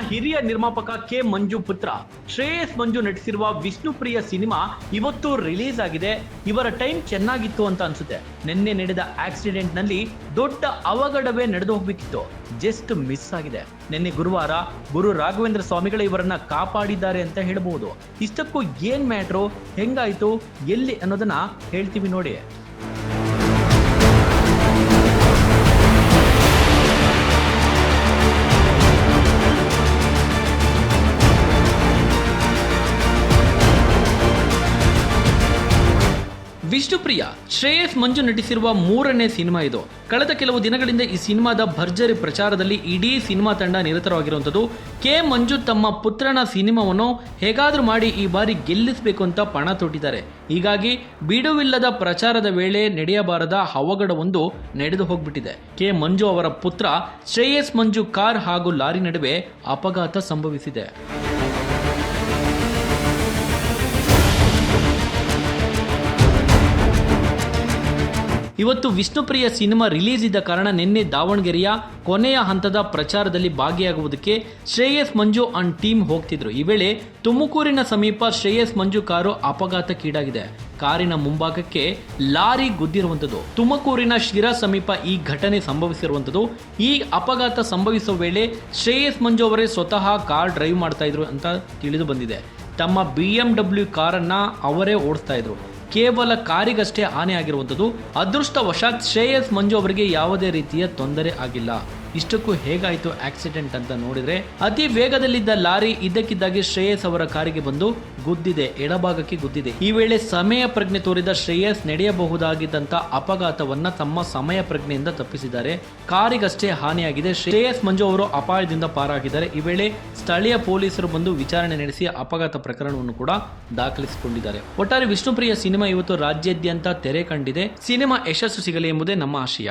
ಹಿರಿಯ ನಿರ್ಮಾಪಕ ಕೆ ಮಂಜು ಪುತ್ರ. ಶ್ರೇಯಸ್ ಮಂಜು ನಟಿಸಿರುವ ವಿಷ್ಣುಪ್ರಿಯ ಸಿನಿಮಾ ಇವತ್ತು ರಿಲೀಸ್ ಆಗಿದೆ. ಇವರ ಟೈಮ್ ಚೆನ್ನಾಗಿತ್ತು ಅಂತ ಅನ್ಸುತ್ತೆ. ನಿನ್ನೆ ನಡೆದ ಆಕ್ಸಿಡೆಂಟ್ನಲ್ಲಿ ದೊಡ್ಡ ಅವಘಡವೇ ನಡೆದು ಹೋಗ್ಬೇಕಿತ್ತು. ಜಸ್ಟ್ ಮಿಸ್ ಆಗಿದೆ. ನಿನ್ನೆ ಗುರುವಾರ ಗುರು ರಾಘವೇಂದ್ರ ಸ್ವಾಮಿಗಳ ಇವರನ್ನ ಕಾಪಾಡಿದ್ದಾರೆ ಅಂತ ಹೇಳಬಹುದು ಇಷ್ಟಕ್ಕೂ ಏನ್ ಮ್ಯಾಟ್ರು? ಹೆಂಗಾಯ್ತು? ಎಲ್ಲಿ ಅನ್ನೋದನ್ನ ಹೇಳ್ತೀವಿ ನೋಡಿ. ವಿಷ್ಣುಪ್ರಿಯ ಶ್ರೇಯಸ್ ಮಂಜು ನಟಿಸಿರುವ ಮೂರನೇ ಸಿನಿಮಾ ಇದು. ಕಳೆದ ಕೆಲವು ದಿನಗಳಿಂದ ಈ ಸಿನಿಮಾದ ಭರ್ಜರಿ ಪ್ರಚಾರದಲ್ಲಿ ಇಡೀ ಸಿನಿಮಾ ತಂಡ ನಿರತರವಾಗಿರುವಂಥದ್ದು ಕೆ ಮಂಜು ತಮ್ಮ ಪುತ್ರನ ಸಿನಿಮಾವನ್ನು ಹೇಗಾದರೂ ಮಾಡಿ ಈ ಬಾರಿ ಗೆಲ್ಲಿಸಬೇಕು ಅಂತ ಪಣ ತೊಟ್ಟಿದ್ದಾರೆ. ಹೀಗಾಗಿ ಬಿಡುವಿಲ್ಲದ ಪ್ರಚಾರದ ವೇಳೆ ನಡೆಯಬಾರದ ಅವಘಡವೊಂದು ನಡೆದು ಹೋಗ್ಬಿಟ್ಟಿದೆ. ಕೆ ಮಂಜು ಅವರ ಪುತ್ರ, ಶ್ರೇಯಸ್ ಮಂಜು ಕಾರ್ ಹಾಗೂ ಲಾರಿ ನಡುವೆ ಅಪಘಾತ ಸಂಭವಿಸಿದೆ. ಇವತ್ತು ವಿಷ್ಣುಪ್ರಿಯ ಸಿನಿಮಾ ರಿಲೀಸ್ ಇದ್ದ ಕಾರಣ ನಿನ್ನೆ ದಾವಣಗೆರೆಯ ಕೊನೆಯ ಹಂತದ ಪ್ರಚಾರದಲ್ಲಿ ಭಾಗಿಯಾಗುವುದಕ್ಕೆ ಶ್ರೇಯಸ್ ಮಂಜು ಅಂಡ್ ಟೀಮ್ ಹೋಗ್ತಿದ್ರು. ಈ ವೇಳೆ ತುಮಕೂರಿನ ಸಮೀಪ ಶ್ರೇಯಸ್ ಮಂಜು ಕಾರು ಅಪಘಾತಕ್ಕೀಡಾಗಿದೆ. ಕಾರಿನ ಮುಂಭಾಗಕ್ಕೆ ಲಾರಿ ಗುದ್ದಿರುವಂಥದ್ದು. ತುಮಕೂರಿನ ಶಿರಾ ಸಮೀಪ ಈ ಘಟನೆ ಸಂಭವಿಸಿರುವಂಥದ್ದು. ಈ ಅಪಘಾತ ಸಂಭವಿಸುವ ವೇಳೆ ಶ್ರೇಯಸ್ ಮಂಜು ಅವರೇ ಸ್ವತಃ ಕಾರ್ ಡ್ರೈವ್ ಮಾಡ್ತಾ ಇದ್ರು ಅಂತ ತಿಳಿದು ಬಂದಿದೆ. ತಮ್ಮ ಬಿ ಎಂ ಡಬ್ಲ್ಯೂ ಕಾರನ್ನ ಅವರೇ ಓಡಿಸ್ತಾ ಇದ್ರು. ಕೇವಲ ಕಾರಿಗಷ್ಟೇ ಹಾನಿಯಾಗಿರುವಂಥದ್ದು ಅದೃಷ್ಟವಶಾತ್ ಶ್ರೇಯಸ್ ಮಂಜು ಅವರಿಗೆ ಯಾವುದೇ ರೀತಿಯ ತೊಂದರೆ ಆಗಿಲ್ಲ. ಇಷ್ಟಕ್ಕೂ ಹೇಗಾಯಿತು ಆಕ್ಸಿಡೆಂಟ್ ಅಂತ ನೋಡಿದ್ರೆ, ಅತಿ ವೇಗದಲ್ಲಿದ್ದ ಲಾರಿ ಇದ್ದಕ್ಕಿದ್ದಾಗಿ ಶ್ರೇಯಸ್ ಅವರ ಕಾರಿಗೆ ಬಂದು ಗುದ್ದಿದೆ, ಎಡಭಾಗಕ್ಕೆ ಗುದ್ದಿದೆ. ಈ ವೇಳೆ ಸಮಯ ಪ್ರಜ್ಞೆ ತೋರಿದ ಶ್ರೇಯಸ್ ನಡೆಯಬಹುದಾಗಿದ್ದಂತ ಅಪಘಾತವನ್ನ ತಮ್ಮ ಸಮಯ ಪ್ರಜ್ಞೆಯಿಂದ ತಪ್ಪಿಸಿದ್ದಾರೆ. ಕಾರಿಗಷ್ಟೇ ಹಾನಿಯಾಗಿದೆ. ಶ್ರೇಯಸ್ ಮಂಜು ಅವರು ಅಪಾಯದಿಂದ ಪಾರಾಗಿದ್ದಾರೆ. ಈ ವೇಳೆ ಸ್ಥಳೀಯ ಪೊಲೀಸರು ಬಂದು ವಿಚಾರಣೆ ನಡೆಸಿ ಅಪಘಾತ ಪ್ರಕರಣವನ್ನು ಕೂಡ ದಾಖಲಿಸಿಕೊಂಡಿದ್ದಾರೆ. ಒಟ್ಟಾರೆ ವಿಷ್ಣುಪ್ರಿಯ ಸಿನಿಮಾ ಇವತ್ತು ರಾಜ್ಯಾದ್ಯಂತ ತೆರೆ ಕಂಡಿದೆ. ಸಿನಿಮಾ ಯಶಸ್ಸು ಸಿಗಲಿ ಎಂಬುದೇ ನಮ್ಮ ಆಶಯ.